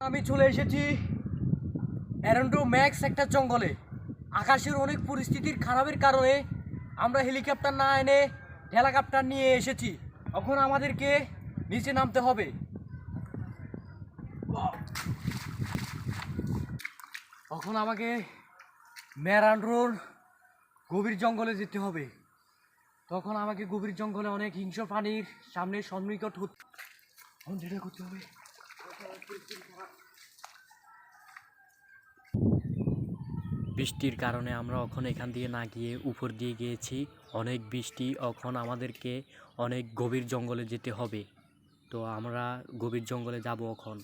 আমি চলে এসেছি অ্যারন্ডো ম্যাক্স একটা জঙ্গলে। আকাশের অনেক পরিস্থিতির খারাপের কারণে আমরা হেলিকপ্টার না এনে হেলিকপ্টার নিয়ে এসেছি। এখন আমাদেরকে নিচে নামতে হবে। এখন আমাকে ম্যারান্ড্রোর গভীর জঙ্গলে যেতে হবে। তখন আমাকে গভীর জঙ্গলে অনেক হিংস্র প্রাণীর সামনে সন্নিকট হতে যেটা করতে হবে বৃষ্টির কারণে আমরা এখন এখান দিয়ে না গিয়ে উপর দিয়ে গিয়েছি। অনেক বৃষ্টি, এখন আমাদেরকে অনেক গভীর জঙ্গলে যেতে হবে। তো আমরা গভীর জঙ্গলে যাব এখন।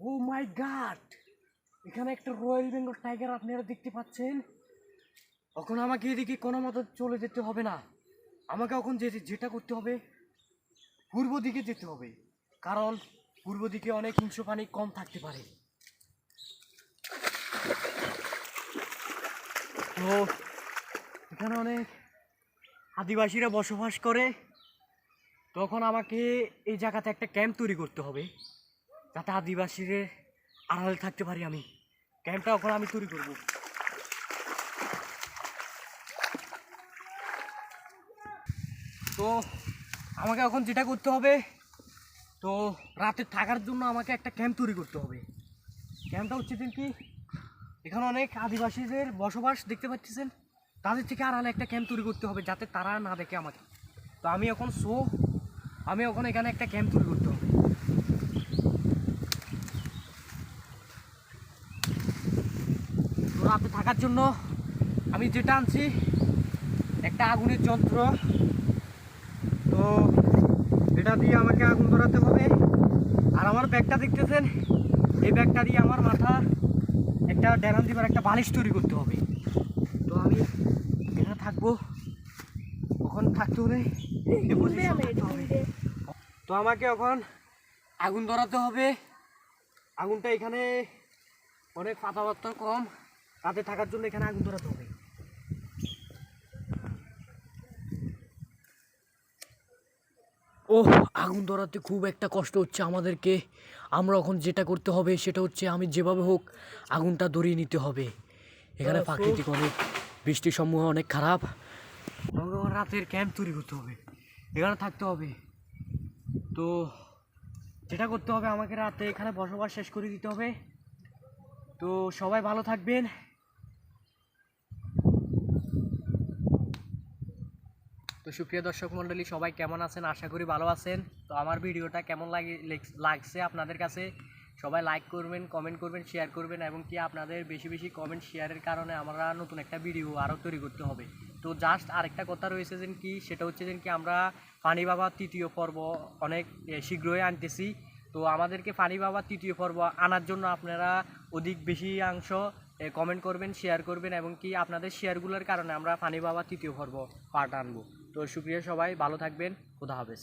ও মাই গড এখানে একটা রয়্যাল বেঙ্গল টাইগার আপনারা দেখতে পাচ্ছেন। এখন আমাকে এদিকে কোনো মতো চলে যেতে হবে না। আমাকে এখন যে যেটা করতে হবে পূর্ব দিকে যেতে হবে, কারণ পূর্ব দিকে অনেক হিংস্র পানি কম থাকতে পারে। তো এখানে অনেক আদিবাসীরা বসবাস করে। তখন আমাকে এই জায়গাতে একটা ক্যাম্প তৈরি করতে হবে, যাতে আদিবাসীদের আড়ালে থাকতে পারি আমি। ক্যাম্পটা ওখানে আমি তৈরি করব। তো আমাকে এখন যেটা করতে হবে, তো রাতে থাকার জন্য আমাকে একটা ক্যাম্প তৈরি করতে হবে। ক্যাম্পটা হচ্ছে কি, এখানে অনেক আদিবাসীদের বসবাস দেখতে পাচ্ছেন। তাদের থেকে আড়ালে একটা ক্যাম্প তৈরি করতে হবে যাতে তারা না দেখে আমাকে। তো আমি এখন শো, আমি এখন এখানে একটা ক্যাম্প তৈরি করতে হবে। তো রাতে থাকার জন্য আমি যেটা আনছি, একটা আগুনের যন্ত্র। এটা দিয়ে আমাকে আগুন ধরাতে হবে। আর আমার ব্যাগটা দেখতেছেন, এই ব্যাগটা দিয়ে আমার মাথা একটা ড্যারাম দিবার একটা বালিশ তৈরি করতে হবে। তো আমি এখানে থাকব, কখন থাকতে হবে। তো আমাকে এখন আগুন ধরাতে হবে। আগুনটা এখানে অনেক পাতাবার্তা কম, তাতে থাকার জন্য এখানে আগুন ধরাতে হবে। ও আগুন ধরাতে খুব একটা কষ্ট হচ্ছে আমাদেরকে। আমরা এখন যেটা করতে হবে সেটা হচ্ছে আমি যেভাবে হোক আগুনটা ধরিয়ে নিতে হবে। এখানে প্রাকৃতিক অনেক বৃষ্টির সমূহ অনেক খারাপ। রাতের ক্যাম্প তৈরি করতে হবে। এখানে থাকতে হবে। তো যেটা করতে হবে আমাকে রাতে এখানে বসবাস শেষ করে দিতে হবে। তো সবাই ভালো থাকবেন। তো সুপ্রিয় দর্শক মণ্ডলী, সবাই কেমন আছেন? আশা করি ভালো আছেন। তো আমার ভিডিওটা কেমন লাগে লাগছে আপনাদের কাছে? সবাই লাইক করবেন কমেন্ট করবেন শেয়ার করবেন এবং কি আপনাদের বেশি বেশি কমেন্ট শেয়ারের কারণে আমরা নতুন একটা ভিডিও আরও তৈরি করতে হবে। তো জাস্ট আরেকটা কথা রয়েছে যেন কি, সেটা হচ্ছে যেন কি আমরা পানি বাবা তৃতীয় পর্ব অনেক শীঘ্রই আনতেছি। তো আমাদেরকে পানি বাবা তৃতীয় পর্ব আনার জন্য আপনারা অধিক বেশি অংশ কমেন্ট করবেন শেয়ার করবেন এবং কি আপনাদের শেয়ারগুলোর কারণে আমরা পানি বাবা তৃতীয় পর্ব পার্ট আনব। তো শুক্রিয়া সবাই ভালো থাকবেন খুদা হাফেজ।